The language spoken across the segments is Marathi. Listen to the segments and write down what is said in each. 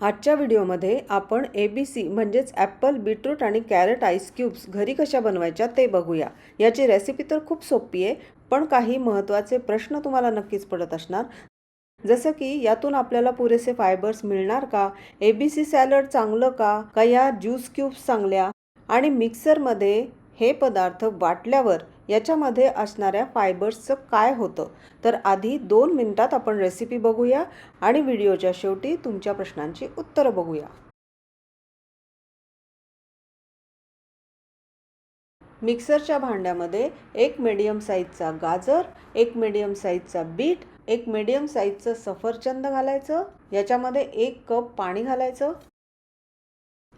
आजच्या व्हिडिओमध्ये आपण ए बी सी म्हणजेच ॲपल बीटरूट आणि कॅरेट आईस क्यूब्स घरी कशा बनवायच्या ते बघूया. याची रेसिपी तर खूप सोपी आहे पण काही महत्त्वाचे प्रश्न तुम्हाला नक्कीच पडत असणार. जसं की यातून आपल्याला पुरेसे फायबर्स मिळणार का? ए बी सी सॅलड चांगलं का? का या ज्यूस क्यूब्स चांगल्या? आणि मिक्सरमध्ये हे पदार्थ वाटल्यावर याच्यामध्ये असणाऱ्या फायबर्सचं काय होतं? तर आधी दोन मिनिटात आपण रेसिपी बघूया आणि व्हिडिओच्या शेवटी तुमच्या प्रश्नांची उत्तरं बघूया. मिक्सरच्या भांड्यामध्ये एक मिडियम साईजचा गाजर एक मिडियम साईजचा बीट एक मिडियम साईजचं सफरचंद घालायचं याच्यामध्ये एक कप पाणी घालायचं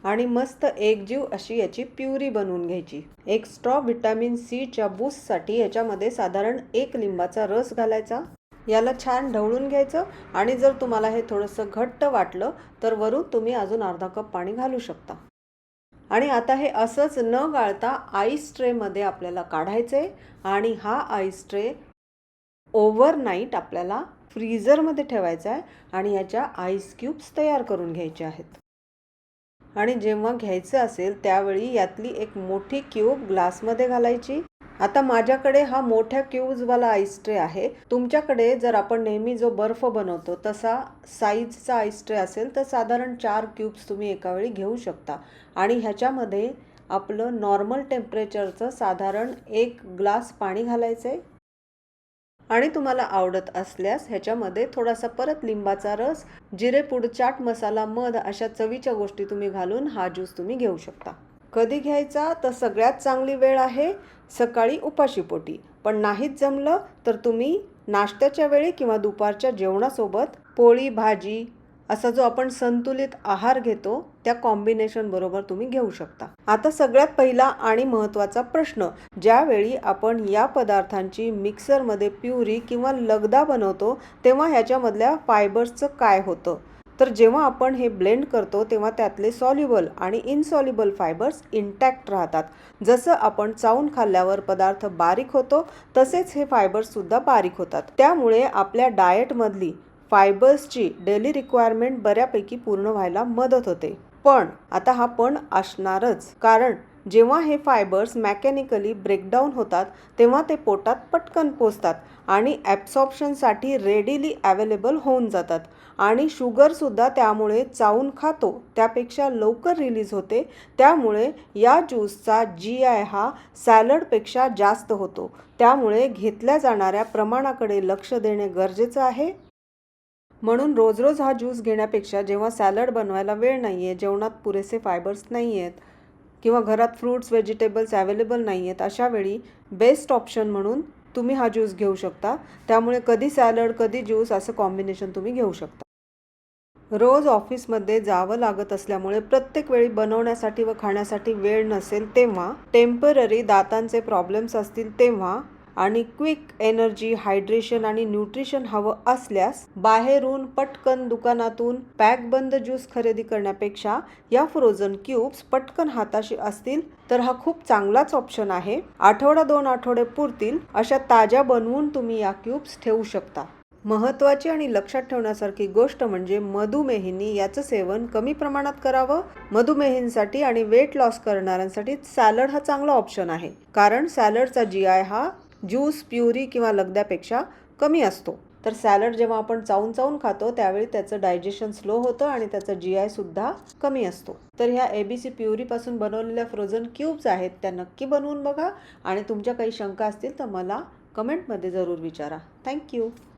आणि मस्त एकजीव अशी याची प्युरी बनवून घ्यायची. एक स्ट्रॉ व्हिटॅमिन सीच्या बूस्टसाठी याच्यामध्ये साधारण एक लिंबाचा रस घालायचा. याला छान ढवळून घ्यायचं आणि जर तुम्हाला हे थोडंसं घट्ट वाटलं तर वरून तुम्ही अजून अर्धा कप पाणी घालू शकता. आणि आता हे असंच न गाळता आईस ट्रेमध्ये आपल्याला काढायचं आहे आणि हा आईस ट्रे ओव्हरनाईट आपल्याला फ्रीझरमध्ये ठेवायचा आहे आणि याच्या आईस क्यूब्स तयार करून घ्यायचे आहेत. आणि जेव्हा घ्यायचं असेल त्यावेळी यातली एक मोठी क्यूब ग्लासमध्ये घालायची. आता माझ्याकडे हा मोठ्या क्यूब्सवाला आईस्ट्रे आहे. तुमच्याकडे जर आपण नेहमी जो बर्फ बनवतो तसा साईजचा आईस्ट्रे असेल तर साधारण चार क्यूब्स तुम्ही एकावेळी घेऊ शकता. आणि ह्याच्यामध्ये आपलं नॉर्मल टेम्परेचरचं साधारण एक ग्लास पाणी घालायचं आहे आणि तुम्हाला आवडत असल्यास ह्याच्यामध्ये थोडासा परत लिंबाचा रस जिरेपूड चाट मसाला मध अशा चवीच्या गोष्टी तुम्ही घालून हा ज्यूस तुम्ही घेऊ शकता. कधी घ्यायचा तर सगळ्यात चांगली वेळ आहे सकाळी उपाशीपोटी पण नाहीच जमलं तर तुम्ही नाश्त्याच्या वेळी किंवा दुपारच्या जेवणासोबत पोळी भाजी असा जो आपण संतुलित आहार घेतो त्या कॉम्बिनेशन बरोबर तुम्ही घेऊ शकता. आता सगळ्यात पहिला आणि महत्त्वाचा प्रश्न ज्यावेळी आपण या पदार्थांची मिक्सरमध्ये प्युरी किंवा लगदा बनवतो तेव्हा ह्याच्यामधल्या फायबर्सचं काय होतं? तर जेव्हा आपण हे ब्लेंड करतो तेव्हा त्यातले सॉल्युबल आणि इनसॉल्युबल फायबर्स इंटॅक्ट राहतात. जसं आपण चावून खाल्ल्यावर पदार्थ बारीक होतो तसेच हे फायबर्ससुद्धा बारीक होतात. त्यामुळे आपल्या डाएटमधली फायबर्सची डेली रिक्वायरमेंट बऱ्यापैकी पूर्ण व्हायला मदत होते. पण आता हा पण असणारच. कारण जेव्हा हे फायबर्स मॅकॅनिकली ब्रेकडाऊन होतात तेव्हा ते पोटात पटकन पोचतात आणि ॲब्सॉप्शनसाठी रेडीली अवेलेबल होऊन जातात. आणि शुगरसुद्धा त्यामुळे चावून खातो त्यापेक्षा लवकर रिलीज होते. त्यामुळे या ज्यूसचा जी आय हा सॅलडपेक्षा जास्त होतो. त्यामुळे घेतल्या जाणाऱ्या प्रमाणाकडे लक्ष देणे गरजेचं आहे. म्हणून रोज रोज हा ज्यूस घेण्यापेक्षा जेव्हा सॅलड बनवायला वेळ नाही आहे जेवणात पुरेसे फायबर्स नाही आहेत किंवा घरात फ्रूट्स व्हेजिटेबल्स अवेलेबल नाही आहेत अशा वेळी बेस्ट ऑप्शन म्हणून तुम्ही हा ज्यूस घेऊ शकता. त्यामुळे कधी सॅलड कधी ज्यूस असं कॉम्बिनेशन तुम्ही घेऊ शकता. रोज ऑफिसमध्ये जावं लागत असल्यामुळे प्रत्येक वेळी बनवण्यासाठी व खाण्यासाठी वेळ नसेल तेव्हा टेंपररी दातांचे प्रॉब्लेम्स असतील तेव्हा आणि क्विक एनर्जी हायड्रेशन आणि न्यूट्रिशन हवं असल्यास बाहेरून पटकन दुकानातून पॅकबंद ज्यूस खरेदी करण्यापेक्षा या फ्रोझन क्यूब्स पटकन हाताशी असतील तर हा खूप चांगलाच ऑप्शन आहे. आठवडा दोन आठवडे पुरतील अशा ताज्या बनवून तुम्ही या क्यूब्स ठेवू शकता. महत्त्वाची आणि लक्षात ठेवण्यासारखी गोष्ट म्हणजे मधुमेहींनी याचं सेवन कमी प्रमाणात करावं मधुमेहींसाठी आणि वेट लॉस करणाऱ्यांसाठी सॅलड हा चांगला ऑप्शन आहे. कारण सॅलडचा जी आय हा ज्यूस प्युरी किंवा लगद्यापेक्षा कमी असतो. तर सॅलड जेव्हा आपण चावून चावून खातो त्यावेळी त्याचं डायजेशन स्लो होतं आणि त्याचं जी आयसुद्धा कमी असतो. तर ह्या ए बी सी प्युरीपासून बनवलेल्या फ्रोझन क्यूब्स आहेत त्या नक्की बनवून बघा. आणि तुमच्या काही शंका असतील तर मला कमेंटमध्ये जरूर विचारा. थँक्यू